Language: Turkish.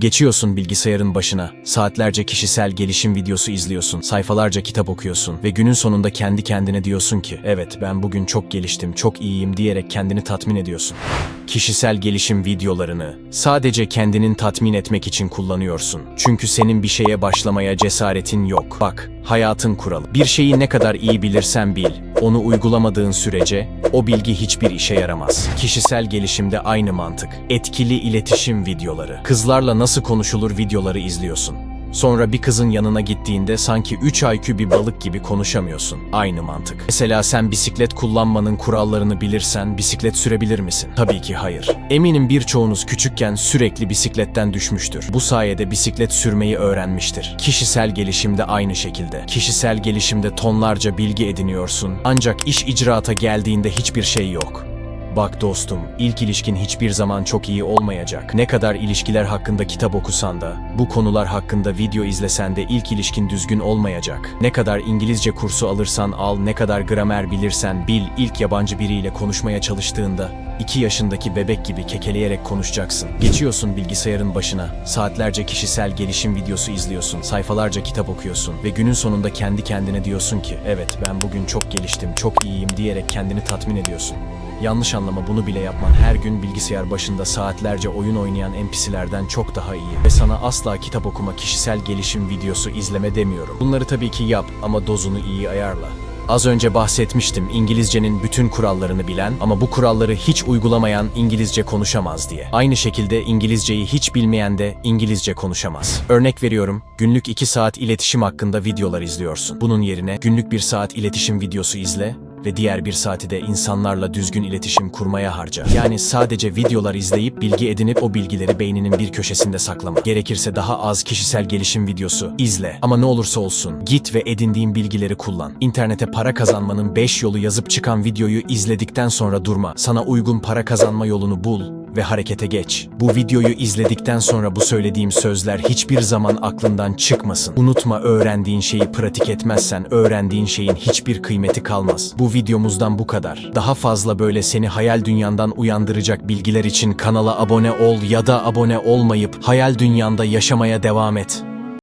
Geçiyorsun bilgisayarın başına, saatlerce kişisel gelişim videosu izliyorsun, sayfalarca kitap okuyorsun ve günün sonunda kendi kendine diyorsun ki, evet ben bugün çok geliştim, çok iyiyim diyerek kendini tatmin ediyorsun. Kişisel gelişim videolarını sadece kendinin tatmin etmek için kullanıyorsun. Çünkü senin bir şeye başlamaya cesaretin yok. Bak, hayatın kuralı. Bir şeyi ne kadar iyi bilirsen bil, onu uygulamadığın sürece o bilgi hiçbir işe yaramaz. Kişisel gelişimde aynı mantık. Etkili iletişim videoları. Kızlarla nasıl konuşulur videoları izliyorsun. Sonra bir kızın yanına gittiğinde sanki 3 IQ bir balık gibi konuşamıyorsun. Aynı mantık. Mesela sen bisiklet kullanmanın kurallarını bilirsen bisiklet sürebilir misin? Tabii ki hayır. Eminim birçoğunuz küçükken sürekli bisikletten düşmüştür. Bu sayede bisiklet sürmeyi öğrenmiştir. Kişisel gelişimde aynı şekilde. Kişisel gelişimde tonlarca bilgi ediniyorsun. Ancak iş icraata geldiğinde hiçbir şey yok. Bak dostum, ilk ilişkin hiçbir zaman çok iyi olmayacak. Ne kadar ilişkiler hakkında kitap okusan da, bu konular hakkında video izlesen de ilk ilişkin düzgün olmayacak. Ne kadar İngilizce kursu alırsan al, ne kadar gramer bilirsen bil, ilk yabancı biriyle konuşmaya çalıştığında 2 yaşındaki bebek gibi kekeleyerek konuşacaksın. Geçiyorsun bilgisayarın başına, saatlerce kişisel gelişim videosu izliyorsun, sayfalarca kitap okuyorsun ve günün sonunda kendi kendine diyorsun ki, evet ben bugün çok geliştim, çok iyiyim diyerek kendini tatmin ediyorsun. Yanlış anlama bunu bile yapman her gün bilgisayar başında saatlerce oyun oynayan NPC'lerden çok daha iyi. Ve sana asla kitap okuma, kişisel gelişim videosu izleme demiyorum. Bunları tabii ki yap ama dozunu iyi ayarla. Az önce bahsetmiştim İngilizcenin bütün kurallarını bilen ama bu kuralları hiç uygulamayan İngilizce konuşamaz diye. Aynı şekilde İngilizceyi hiç bilmeyen de İngilizce konuşamaz. Örnek veriyorum, günlük 2 saat iletişim hakkında videolar izliyorsun. Bunun yerine günlük 1 saat iletişim videosu izle ve diğer bir saati de insanlarla düzgün iletişim kurmaya harca. Yani sadece videolar izleyip bilgi edinip o bilgileri beyninin bir köşesinde saklama. Gerekirse daha az kişisel gelişim videosu izle. Ama ne olursa olsun git ve edindiğin bilgileri kullan. İnternete para kazanmanın 5 yolu yazıp çıkan videoyu izledikten sonra durma. Sana uygun para kazanma yolunu bul ve harekete geç. Bu videoyu izledikten sonra bu söylediğim sözler hiçbir zaman aklından çıkmasın. Unutma öğrendiğin şeyi pratik etmezsen öğrendiğin şeyin hiçbir kıymeti kalmaz. Bu videomuzdan bu kadar. Daha fazla böyle seni hayal dünyandan uyandıracak bilgiler için kanala abone ol ya da abone olmayıp hayal dünyanda yaşamaya devam et.